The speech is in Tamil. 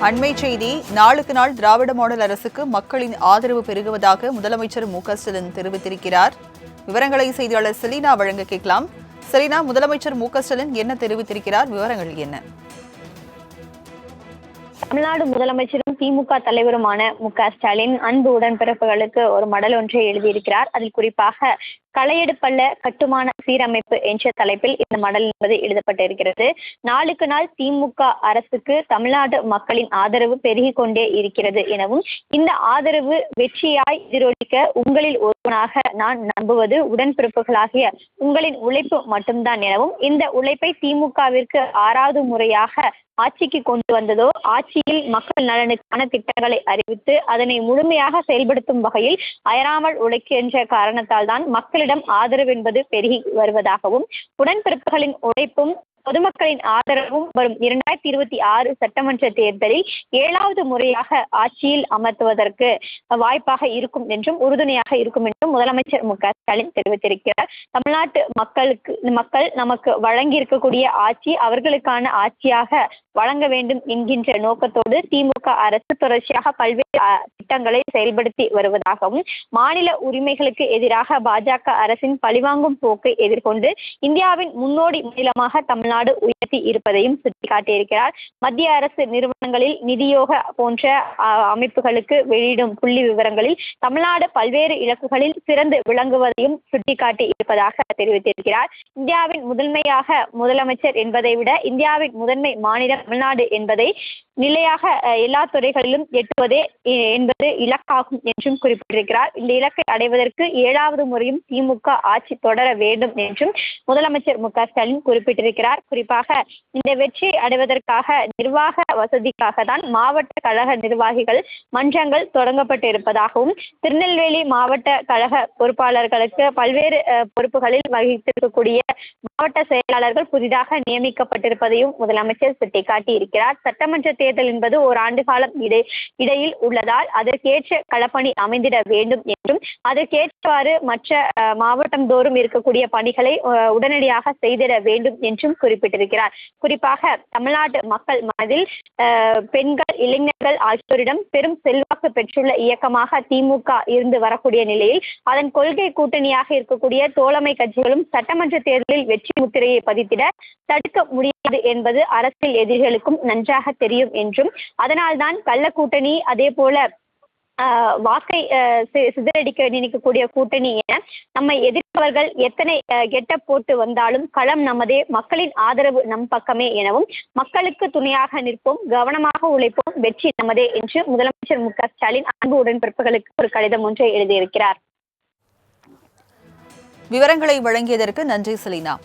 அண்மை செய்தி நாளுக்கு நாள் திராவிட மாடல் அரசுக்கு மக்களின் ஆதரவு பெருகுவதாக முதலமைச்சர் மு க ஸ்டாலின் தெரிவித்திருக்கிறார். விவரங்களை செய்தியாளர் செலினா வழங்க கேட்கலாம். செலினா முதலமைச்சர் மு க ஸ்டாலின் என்ன தெரிவித்திருக்கிறார்? விவரங்கள் என்ன? தமிழ்நாடு முதலமைச்சரும் திமுக தலைவருமான மு க ஸ்டாலின் அன்பு உடன்பிறப்புகளுக்கு ஒரு மடல் ஒன்றை எழுதியிருக்கிறார். அதில் குறிப்பாக களையெடுப்பல்ல கட்டுமான சீரமைப்பு என்ற தலைப்பில் இந்த மடல் என்பது எழுதப்பட்டிருக்கிறது. நாளுக்கு நாள் திமுக அரசுக்கு தமிழ்நாடு மக்களின் ஆதரவு பெருகி கொண்டே இருக்கிறது எனவும் இந்த ஆதரவு வெற்றியாய் எதிரொலிக்க உங்களில் ஒருவனாக நான் நம்புவது உடன்பிறப்புகளாகிய உங்களின் உழைப்பு மட்டும்தான் எனவும் இந்த உழைப்பை திமுகவிற்கு ஆறாவது முறையாக ஆட்சிக்கு கொண்டு வந்ததோ ஆட்சியில் மக்கள் நலனுக்கான திட்டங்களை அறிவித்து அதனை முழுமையாக செயல்படுத்தும் வகையில் அயராமல் உழைக்கின்ற காரணத்தால் தான் மக்களிடம் ஆதரவு என்பது பெருகி வருவதாகவும் உடன்பிறப்புகளின் உழைப்பும் பொதுமக்களின் ஆதரவும் வரும் இரண்டாயிரத்தி இருபத்தி ஆறு சட்டமன்ற தேர்தலில் ஏழாவது முறையாக ஆட்சியில் அமர்த்துவதற்கு வாய்ப்பாக இருக்கும் என்றும் உறுதுணையாக இருக்கும் என்றும் முதலமைச்சர் மு க ஸ்டாலின் தெரிவித்திருக்கிறார். தமிழ்நாட்டு மக்களுக்கு மக்கள் நமக்கு வழங்கி இருக்கக்கூடிய ஆட்சி அவர்களுக்கான ஆட்சியாக வழங்க வேண்டும் என்கின்ற நோக்கத்தோடு திமுக அரசு தொடர்ச்சியாக பல்வேறு திட்டங்களை செயல்படுத்தி வருவதாகவும் மாநில உரிமைகளுக்கு எதிராக பாஜக அரசின் பழிவாங்கும் போக்கை எதிர்கொண்டு இந்தியாவின் முன்னோடி மாநிலமாக தமிழ்நாடு உயர்த்தி இருப்பதையும் சுட்டிக்காட்டியிருக்கிறார். மத்திய அரசு நிறுவனங்களில் நிதியோக போன்ற அமைப்புகளுக்கு வெளியிடும் புள்ளி விவரங்களில் தமிழ்நாடு பல்வேறு இலக்குகளில் சிறந்து விளங்குவதையும் சுட்டிக்காட்டி இருப்பதாக தெரிவித்திருக்கிறார். இந்தியாவின் முதன்மையாக முதலமைச்சர் என்பதை விட இந்தியாவின் முதன்மை மாநிலம் தமிழ்நாடு என்பதை நிலையாக எல்லா துறைகளிலும் எட்டுவதே என்பது இலக்காகும் என்றும் குறிப்பிட்டிருக்கிறார். இந்த இலக்கை அடைவதற்கு ஏழாவது முறையும் திமுக ஆட்சி தொடர வேண்டும் என்றும் முதலமைச்சர் மு க ஸ்டாலின் குறிப்பிட்டிருக்கிறார். குறிப்பாக இந்த வெற்றி அடைவதற்காக நிர்வாக வசதிக்காக தான் மாவட்ட கழக நிர்வாகிகள் மன்றங்கள் தொடங்கப்பட்டு இருப்பதாகவும் திருநெல்வேலி மாவட்ட கழக பொறுப்பாளர்களுக்கு பல்வேறு அஹ், பொறுப்புகளில் வகித்திருக்கக்கூடிய மாவட்ட செயலாளர்கள் புதிதாக நியமிக்கப்பட்டிருப்பதையும் முதலமைச்சர் சுட்டிக்காட்டி இருக்கிறார் சட்டமன்ற தேர்தல் என்பது ஓராண்டு காலம் இடை இடையில் உள்ளதால் அதற்கேற்ற களப்பணி அமைந்திட வேண்டும் என்றும் அதற்கேற்றவாறு மற்ற மாவட்டம் தோறும் இருக்கக்கூடிய பணிகளை உடனடியாக செய்திட வேண்டும் என்றும் குறிப்பிட்டிருக்கிறார். குறிப்பாக தமிழ்நாட்டு மக்கள் மனதில் பெண்கள் இளைஞர்கள் ஆகியோரிடம் பெரும் செல்வாக்கு பெற்றுள்ள இயக்கமாக திமுக இருந்து வரக்கூடிய நிலையில் அதன் கொள்கை கூட்டணியாக இருக்கக்கூடிய தோழமை கட்சிகளும் சட்டமன்ற தேர்தலில் வெற்றி முத்திரையை பதித்திட தடுக்க முடியாது என்பது அரசியல் எதிரிகளுக்கும் நன்றாக தெரியும் என்றும். அதனால்தான் கள்ள கூட்டணி அதே போல வாக்கை சி- சிதறடிக்க நினைக்கக்கூடிய கூட்டணி என நம்மை எதிர்ப்பவர்கள் எத்தனை கெட்ட போட்டு வந்தாலும் களம் நமதே மக்களின் ஆதரவு நம் பக்கமே எனவும் மக்களுக்கு துணையாக நிற்போம் கவனமாக உழைப்போம் வெற்றி நமதே என்று முதலமைச்சர் மு க ஸ்டாலின் அன்பு உடன்பிறப்புகளுக்கு ஒரு கடிதம் ஒன்றை எழுதியிருக்கிறார். விவரங்களை வழங்கியதற்கு நன்றி செலினா.